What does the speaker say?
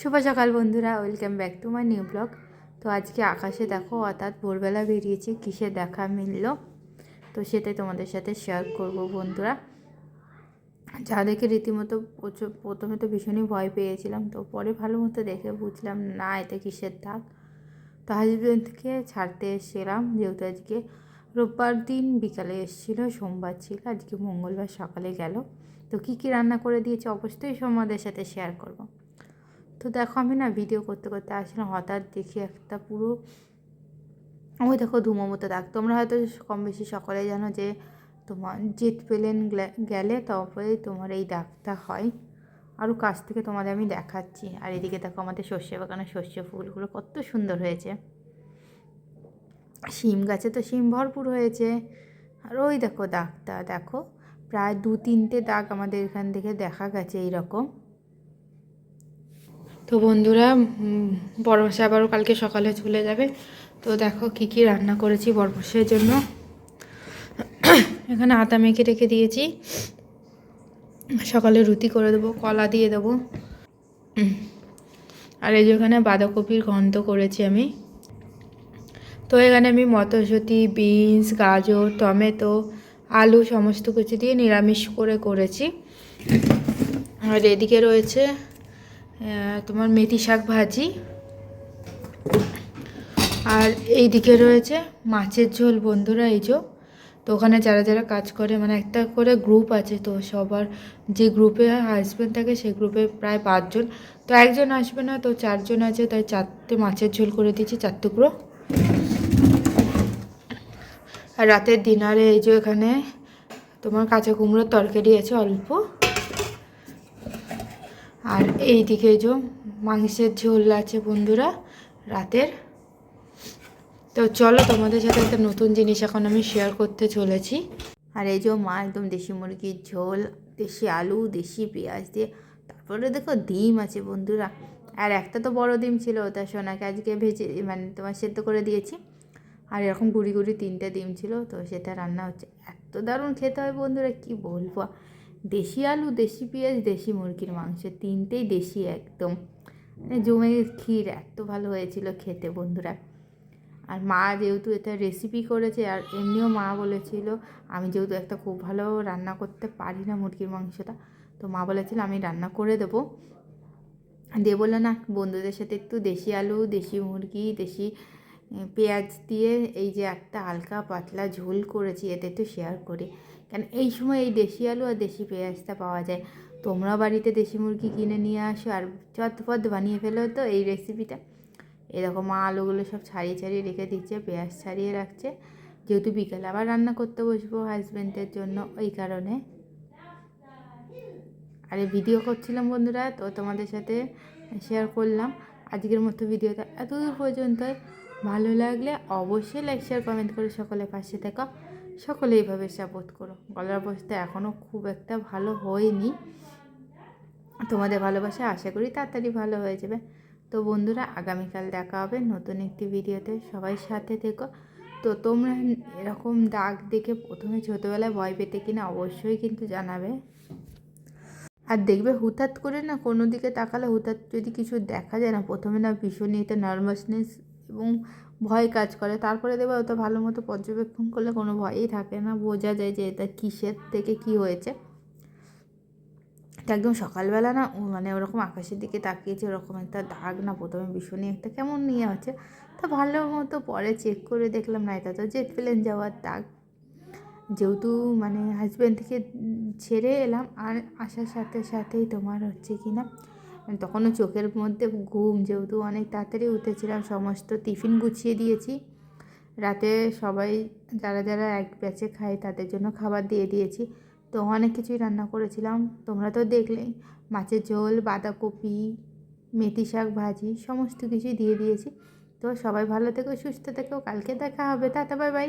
শুভ সকাল বন্ধুরা, welcome back to my new blog. তো আজকে আকাশে দেখো অর্থাৎ ভোরবেলা বেরিয়েছি কিসে দেখা মিললো, তো সেটাই তোমাদের সাথে শেয়ার করব বন্ধুরা। যা দেখে রীতিমতো প্রথমে তো ভীষণই ভয় পেয়েছিলাম, তো পরে ভালো মতো দেখে বুঝলাম, না এতে কিসের দাগ? তো হাজবেন্ডকে ছাড়তে এসেছিলাম, যেহেতু আজকে রোববার দিন, বিকালে এসেছিল, সোমবার ছিল, আজকে মঙ্গলবার সকালে গেল। তো কী কী রান্না করে দিয়েছে, অবশ্যই তোমাদের সাথে শেয়ার করব। তো দেখো আমি না ভিডিও করতে করতে আসলাম হঠাৎ দেখি একটা পুরো, ওই দেখো ধুমো মতো দাগ। তোমরা হয়তো কম বেশি সকলে জানো যে তোমার জেট প্লেন গেলে তারপরে তোমার এই দাগটা হয়। আরও কাছ থেকে তোমাদের আমি দেখাচ্ছি। আর এদিকে দেখো আমাদের সর্ষে বাগানের সর্ষে ফুলগুলো কত সুন্দর হয়েছে। শিম গাছে তো শিম ভরপুর হয়েছে। আর ওই দেখো দাগটা, দেখো। প্রায় দু তিনটে দাগ আমাদের এখান থেকে দেখা গেছে এইরকম। তো বন্ধুরা বড়মশা আবারও কালকে সকালে চলে যাবে। তো দেখো কি কি রান্না করেছি বড়মশাইয়ের জন্য। এখানে আতা মেখে রেখে দিয়েছি। সকালে রুটি করে দেবো, কলা দিয়ে দেবো। আর এই যে ওখানে বাঁধাকপির ঘন্ট করেছি আমি। তো এখানে আমি মটরশুঁটি, বিনস, গাজর, টমেটো, আলু সমস্ত কিছু দিয়ে নিরামিষ করে করেছি। আর এদিকে রয়েছে তোমার মেথি শাক ভাজি। আর এই দিকে রয়েছে মাছের ঝোল বন্ধুরা, এই যে। তো ওখানে যারা যারা কাজ করে মানে একটা করে গ্রুপ আছে তো সবার, যে গ্রুপে হাজব্যান্ড থাকে সেই গ্রুপে প্রায় পাঁচজন। তো একজন আসবে না, তো চারজন আছে, তাই চারটে মাছের ঝোল করে দিয়েছি চার টুকরো। আর রাতের ডিনারে এই যে এখানে তোমার কাঁচা কুমড়োর তরকারি আছে অল্প। আর এই দিকে যে মাংসের ঝোল আছে বন্ধুরা, রাতের। তো চলো তোমাদের সাথে একটা নতুন জিনিস এখন আমি শেয়ার করতে চলেছি। আর এই যে মা একদম দেশি মুরগির ঝোল, দেশি আলু, দেশি পেঁয়াজ দিয়ে, তারপরে দেখো ডিম আছে বন্ধুরা। আর একটা তো বড় ডিম ছিল, ওটা সোনাকে আজকে ভেজে মানে তোমার সেদ্ধ করে দিয়েছি। আর এরকম গুড়ি গুড়ি তিনটে ডিম ছিল, তো সেটা রান্না হচ্ছে। এত দারুণ খেতে হয় বন্ধুরা, কি বলব? দেশি আলু, দেশি পেঁয়াজ, দেশি মুরগির মাংস, তিনটেই দেশি একদম। মানে জমে ক্ষীর, এত ভালো হয়েছিল খেতে বন্ধুরা। আর মা যেহেতু এটা রেসিপি করেছে, আর এমনিও মা বলেছিল, আমি যেহেতু একটা খুব ভালো রান্না করতে পারি না মুরগির মাংসটা, তো মা বলেছিল, আমি রান্না করে দেবো। বলল, না, বন্ধুদের সাথে একটু দেশি আলু, দেশি মুরগি, দেশি পেঁয়াজ দিয়ে এই যে একটা হালকা পাতলা ঝোল করেছি, এতে একটু শেয়ার করি। কেন, এই সময় এই দেশি আলু আর দেশি পেঁয়াজটা পাওয়া যায়। তোমরা বাড়িতে দেশি মুরগি কিনে নিয়ে আসো আর চটপট বানিয়ে ফেলো তো এই রেসিপিটা এরকম মা আলুগুলো সব ছাড়িয়ে ছাড়িয়ে রেখে দিচ্ছে, পেঁয়াজ ছাড়িয়ে রাখছে। যেহেতু বিকেলে আবার রান্না করতে বসবো হাজব্যান্ডের জন্য, ওই কারণে। আরে ভিডিও করছিলাম বন্ধুরা, তো তোমাদের সাথে শেয়ার করলাম। আজকের মতো ভিডিওটা এতদূর পর্যন্তই। ভালো লাগলে অবশ্যই লাইক শেয়ার কমেন্ট করে সকলে পাশে থেকো। সকলে এইভাবে সাপোর্ট করো। গলার অবস্থা এখনও খুব একটা ভালো হয়নি। তোমাদের ভালোবাসা আশা করি তাড়াতাড়ি ভালো হয়ে যাবে। তো বন্ধুরা, আগামীকাল দেখা হবে নতুন একটি ভিডিওতে। সবাই সাথে থেকো। তো তোমরা এরকম দাগ দেখে প্রথমে ছোটোবেলায় ভয় পেতে কিনা অবশ্যই কিন্তু জানাবে। আর দেখবে হুতাৎ করে না কোনো দিকে তাকালে হুতাৎ যদি কিছু দেখা যায় না, প্রথমে না ভীষণই এটা নার্ভাসনেস এবং ভয় কাজ করে। তারপরে দেবে ওটা ভালো মতো পর্যবেক্ষণ করলে কোনো ভয়ই থাকে না। বোঝা যায় যে এটা কিসের থেকে কি হয়েছে। একদম সকালবেলা না মানে ওরকম আকাশের দিকে তাকিয়েছে, ওরকম একটা দাগ না, প্রথমে ভীষণই একটা কেমন নিয়ে আছে তা ভালো মতো পরে চেক করে দেখলাম না, এটা তো জেট প্লেন যাওয়ার দাগ। যেহেতু মানে হাজব্যান্ড থেকে ছেড়ে এলাম, আর আসার সাথে সাথেই তোমার হচ্ছে কি না তখনও চোখের মধ্যে ঘুম যেহেতু অনেক তাড়াতাড়ি উঠেছিলাম সমস্ত টিফিন গুছিয়ে দিয়েছি। রাতে সবাই যারা যারা এক ব্যাচে খায় তাদের জন্য খাবার দিয়ে দিয়েছি। তো অনেক কিছুই রান্না করেছিলাম। তোমরা তো দেখলেই মাছের ঝোল, বাঁধাকপি, মেথি শাক ভাজি, সমস্ত কিছুই দিয়ে দিয়েছি। তো সবাই ভালো থেকো, সুস্থ থেকো, কালকে দেখা হবে, টাটা, বাই বাই।